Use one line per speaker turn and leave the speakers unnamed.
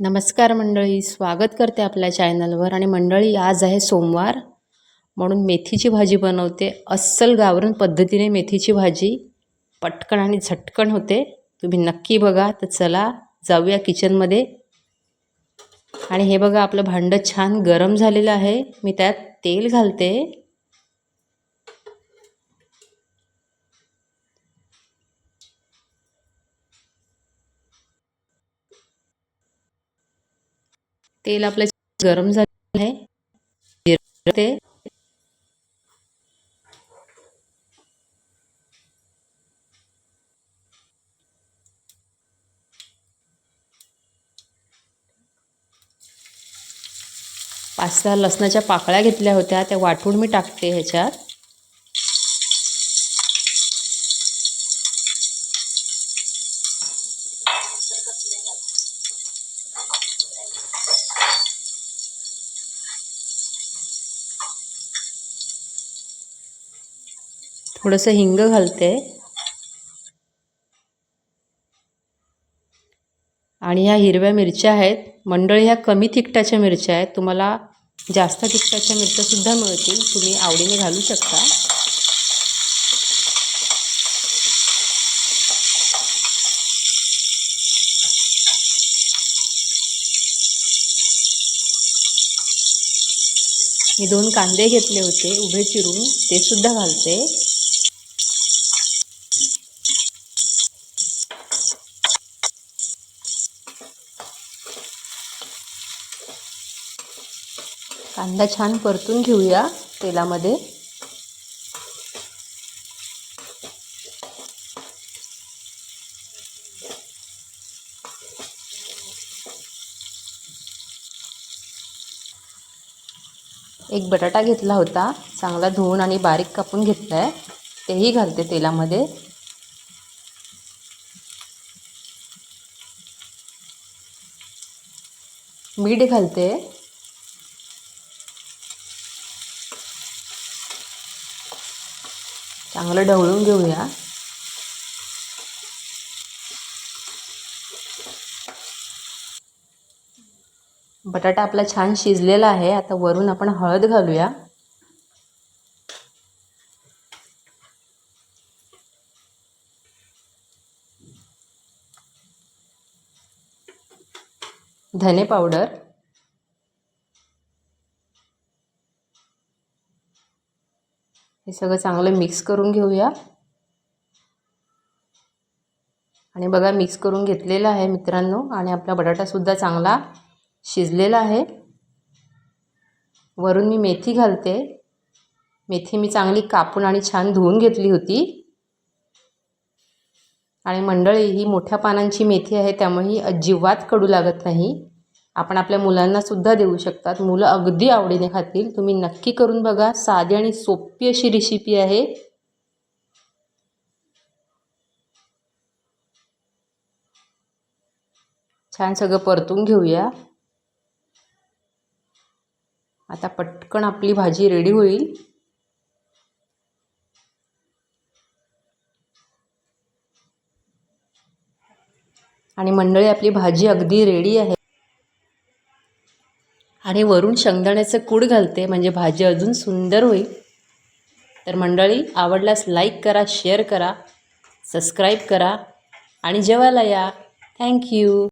नमस्कार मंडळी स्वागत करते आपल्या चॅनलवर आणि मंडळी आज आहे सोमवार म्हणून मेथीची भाजी बनवते. अस्सल गावरण पद्धतीने मेथीची भाजी पटकन आणि झटकन होते. तुम्ही नक्की बघा. तर चला जाऊया किचनमध्ये आणि हे बघा आपलं भांडं छान गरम झालेलं आहे. मी त्यात तेल घालते. तेल आपलं गरम झालेलं आहे. ते पाच सहा लसणाच्या पाकळ्या घेतल्या होत्या त्या वाटून मी टाकते ह्याच्यात. थोडंसं हिंग घालते. आणि ह्या हिरव्या मिरच्या आहेत. मंडळी ह्या कमी तिखटाच्या मिरच्या आहेत. तुम्हाला जास्त तिखटाच्या मिरच्यासुद्धा मिळतील. तुम्ही आवडीने घालू शकता. मी दोन कांदे घेतले होते उभे चिरून. ते सुद्धा घालते. कांदा छान परतून घेऊया तेलामध्ये. एक बटाटा घेतला होता. चांगला धुवून आणि बारीक कापून घेतला आहे तेही घालते तेलामध्ये. मीठ घालते. चांगलं ढवळून घेऊया. बटाटा आपला छान शिजलेला आहे. आता वरून आपण हळद घालूया. धने पावडर. हे सगळं चांगलं मिक्स करून घेऊया. आणि बघा मिक्स करून घेतलेलं आहे मित्रांनो. आणि आपला बटाटासुद्धा चांगला शिजलेला आहे. वरून मी मेथी घालते. मेथी मी चांगली कापून आणि छान धुवून घेतली होती. आणि मंडळी ही मोठ्या पानांची मेथी आहे त्यामुळे ही अजिबात कडू लागत नाही. आपण आपल्या मुलांनासुद्धा देऊ शकतात. मुलं अगदी आवडीने खातील. तुम्ही नक्की करून बघा. साधी आणि सोपी अशी रेसिपी आहे. छान सगळं परतून घेऊया. आता पटकन आपली भाजी रेडी होईल. आणि मंडळी आपली भाजी अगदी रेडी आहे. आणि वरून शेंगदाण्याचं कूड घालते म्हणजे भाजी अजून सुंदर होईल. तर मंडळी आवडल्यास लाईक करा शेअर करा सबस्क्राईब करा आणि जेवायला या. थँक्यू